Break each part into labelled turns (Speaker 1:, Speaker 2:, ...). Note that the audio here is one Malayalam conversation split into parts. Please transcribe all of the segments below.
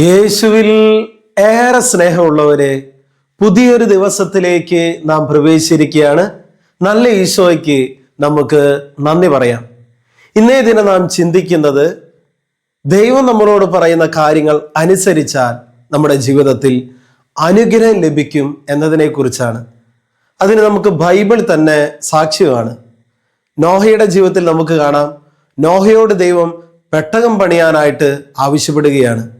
Speaker 1: യേശുവിൽ ഏറെ സ്നേഹമുള്ളവരെ പുതിയൊരു ദിവസത്തിലേക്ക് നാം പ്രവേശിച്ചിരിക്കുകയാണ്. നല്ല ഈശോയ്ക്ക് നമുക്ക് നന്ദി പറയാം. ഇന്നേ ദിനം നാം ചിന്തിക്കുന്നത് ദൈവം നമ്മളോട് പറയുന്ന കാര്യങ്ങൾ അനുസരിച്ചാൽ നമ്മുടെ ജീവിതത്തിൽ അനുഗ്രഹം ലഭിക്കും എന്നതിനെ കുറിച്ചാണ് അതിന് നമുക്ക് ബൈബിൾ തന്നെ സാക്ഷ്യമാണ്. നോഹയുടെ ജീവിതത്തിൽ നമുക്ക് കാണാം നോഹയോട് ദൈവം പെട്ടകം പണിയാനായിട്ട് ആവശ്യപ്പെടുകയാണ്.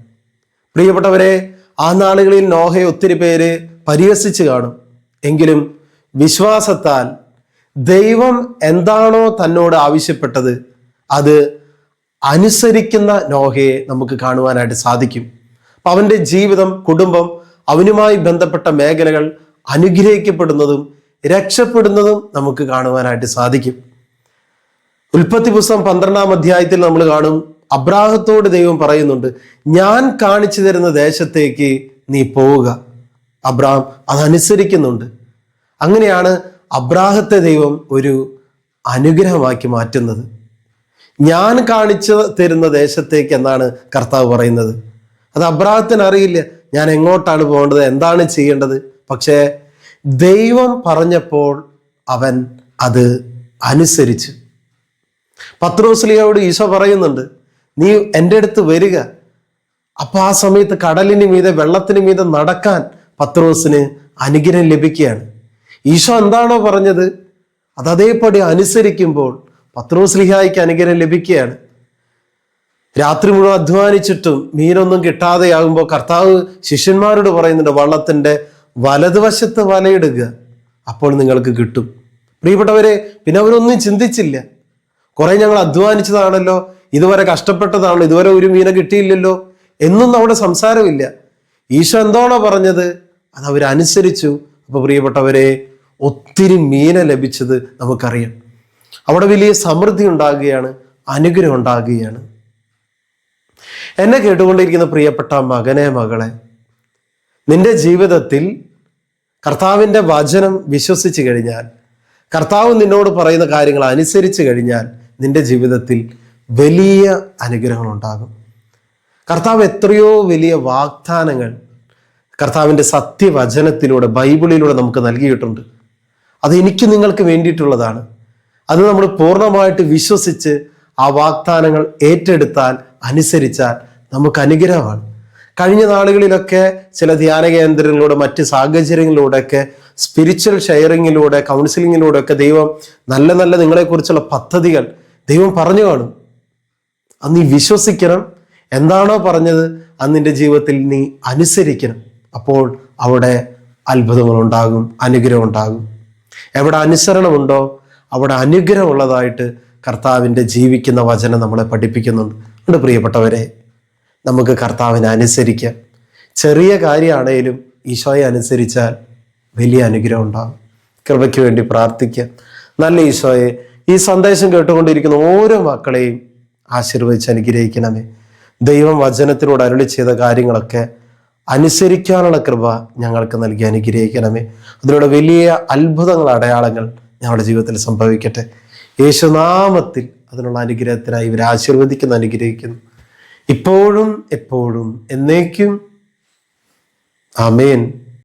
Speaker 1: പ്രിയപ്പെട്ടവരെ ആ നാളുകളിൽ നോഹയെ ഒത്തിരി പേര് പരിഹസിച്ച് കാണും. എങ്കിലും വിശ്വാസത്താൽ ദൈവം എന്താണോ തന്നോട് ആവശ്യപ്പെട്ടത് അത് അനുസരിക്കുന്ന നോഹയെ നമുക്ക് കാണുവാനായിട്ട് സാധിക്കും. അപ്പം അവന്റെ ജീവിതം കുടുംബം അവനുമായി ബന്ധപ്പെട്ട മേഖലകൾ അനുഗ്രഹിക്കപ്പെടുന്നതും രക്ഷപ്പെടുന്നതും നമുക്ക് കാണുവാനായിട്ട് സാധിക്കും. ഉൽപ്പത്തി പുസ്തകം പന്ത്രണ്ടാം അധ്യായത്തിൽ നമ്മൾ കാണും അബ്രാഹത്തോട് ദൈവം പറയുന്നുണ്ട് ഞാൻ കാണിച്ചു തരുന്ന ദേശത്തേക്ക് നീ പോവുക. അബ്രാഹം അതനുസരിക്കുന്നുണ്ട് അങ്ങനെയാണ് അബ്രാഹത്തെ ദൈവം ഒരു അനുഗ്രഹമാക്കി മാറ്റുന്നത്. ഞാൻ കാണിച്ചു തരുന്ന ദേശത്തേക്ക് എന്നാണ് കർത്താവ് പറയുന്നത്. അത് അബ്രാഹത്തിന് അറിയില്ല. ഞാൻ എങ്ങോട്ടാണ് പോകേണ്ടത്? എന്താണ് ചെയ്യേണ്ടത്? പക്ഷേ ദൈവം പറഞ്ഞപ്പോൾ അവൻ അത് അനുസരിച്ചു. പത്രോസ്ലിയോട് ഈശോ പറയുന്നുണ്ട് നീ എന്റെ അടുത്ത് വരിക. അപ്പോൾ ആ സമയത്ത് കടലിന് മീതെ വെള്ളത്തിന് മീതെ നടക്കാൻ പത്രോസിന് അനുഗ്രഹം ലഭിക്കുകയാണ്. ഈശോ എന്താണോ പറഞ്ഞത്? അത് അതേപടി അനുസരിക്കുമ്പോൾ പത്രോസ് ലിഹായിക്ക് അനുഗ്രഹം ലഭിക്കുകയാണ്. രാത്രി മുഴുവൻ അധ്വാനിച്ചിട്ടും മീനൊന്നും കിട്ടാതെയാകുമ്പോൾ കർത്താവ് ശിഷ്യന്മാരോട് പറയുന്നുണ്ട് വള്ളത്തിന്റെ വലതുവശത്ത് വലയിടുക അപ്പോൾ നിങ്ങൾക്ക് കിട്ടും. പ്രിയപ്പെട്ടവരെ പിന്നെ അവരൊന്നും ചിന്തിച്ചില്ല. കുറെ ഞങ്ങൾ അധ്വാനിച്ചതാണല്ലോ ഇതുവരെ കഷ്ടപ്പെട്ടതാണ് ഇതുവരെ ഒരു മീനെ കിട്ടിയില്ലല്ലോ എന്നും അവിടെ സംസാരമില്ല. ഈശോ എന്തോണോ പറഞ്ഞത്? അത് അവരനുസരിച്ചു അപ്പൊ പ്രിയപ്പെട്ടവരെ ഒത്തിരി മീന ലഭിച്ചത് നമുക്കറിയാം. അവിടെ വലിയ സമൃദ്ധി ഉണ്ടാകുകയാണ് അനുഗ്രഹം ഉണ്ടാകുകയാണ്. എന്നെ കേട്ടുകൊണ്ടിരിക്കുന്ന പ്രിയപ്പെട്ട മകനെ മകളെ നിന്റെ ജീവിതത്തിൽ കർത്താവിന്റെ വചനം വിശ്വസിച്ച് കഴിഞ്ഞാൽ കർത്താവ് നിന്നോട് പറയുന്ന കാര്യങ്ങൾ അനുസരിച്ച് കഴിഞ്ഞാൽ നിന്റെ ജീവിതത്തിൽ വലിയ അനുഗ്രഹങ്ങൾ ഉണ്ടാകും കർത്താവ് എത്രയോ വലിയ വാഗ്ദാനങ്ങൾ കർത്താവിന്റെ സത്യവചനത്തിലൂടെ ബൈബിളിലൂടെ നമുക്ക് നൽകിയിട്ടുണ്ട്. അത് എനിക്ക് നിങ്ങൾക്ക് വേണ്ടിയിട്ടുള്ളതാണ്. അത് നമ്മൾ പൂർണമായിട്ട് വിശ്വസിച്ച് ആ വാഗ്ദാനങ്ങൾ ഏറ്റെടുത്താൽ അനുസരിച്ചാൽ നമുക്ക് അനുഗ്രഹമാണ്. കഴിഞ്ഞ നാളുകളിലൊക്കെ ചില ധ്യാന കേന്ദ്രങ്ങളിലൂടെ മറ്റ് സാഹചര്യങ്ങളിലൂടെയൊക്കെ സ്പിരിച്വൽ ഷെയറിങ്ങിലൂടെ കൗൺസിലിങ്ങിലൂടെയൊക്കെ ദൈവം നല്ല നല്ല നിങ്ങളെക്കുറിച്ചുള്ള പദ്ധതികൾ ദൈവം പറഞ്ഞു കാണും. അത് നീ വിശ്വസിക്കണം. എന്താണോ പറഞ്ഞത് അത് നിന്റെ ജീവിതത്തിൽ നീ അനുസരിക്കണം. അപ്പോൾ അവിടെ അത്ഭുതങ്ങൾ ഉണ്ടാകും അനുഗ്രഹം ഉണ്ടാകും എവിടെ അനുസരണമുണ്ടോ അവിടെ അനുഗ്രഹമുള്ളതായിട്ട് കർത്താവിന്റെ ജീവിക്കുന്ന വചനം നമ്മളെ പഠിപ്പിക്കുന്നുണ്ട്. അതുകൊണ്ട് പ്രിയപ്പെട്ടവരെ നമുക്ക് കർത്താവിനെ അനുസരിക്കാം. ചെറിയ കാര്യമാണേലും ഈശോയെ അനുസരിച്ചാൽ വലിയ അനുഗ്രഹം ഉണ്ടാകും. കൃപയ്ക്ക് വേണ്ടി പ്രാർത്ഥിക്കാം. നല്ല ഈശോയെ ഈ സന്ദേശം കേട്ടുകൊണ്ടിരിക്കുന്ന ഓരോ മക്കളെയും ആശീർവദിച്ച് അനുഗ്രഹിക്കണമേ. ദൈവം വചനത്തിലൂടെ അരുളി ചെയ്ത കാര്യങ്ങളൊക്കെ അനുസരിക്കാനുള്ള കൃപ ഞങ്ങൾക്ക് നൽകി അനുഗ്രഹിക്കണമേ. അതിലൂടെ വലിയ അത്ഭുതങ്ങൾ അടയാളങ്ങൾ ഞങ്ങളുടെ ജീവിതത്തിൽ സംഭവിക്കട്ടെ. യേശുനാമത്തിൽ അതിനുള്ള അനുഗ്രഹത്തിനായി ഇവരെ ആശീർവദിക്കുന്നു അനുഗ്രഹിക്കുന്നു. ഇപ്പോഴും എപ്പോഴും എന്നേക്കും. ആമേൻ.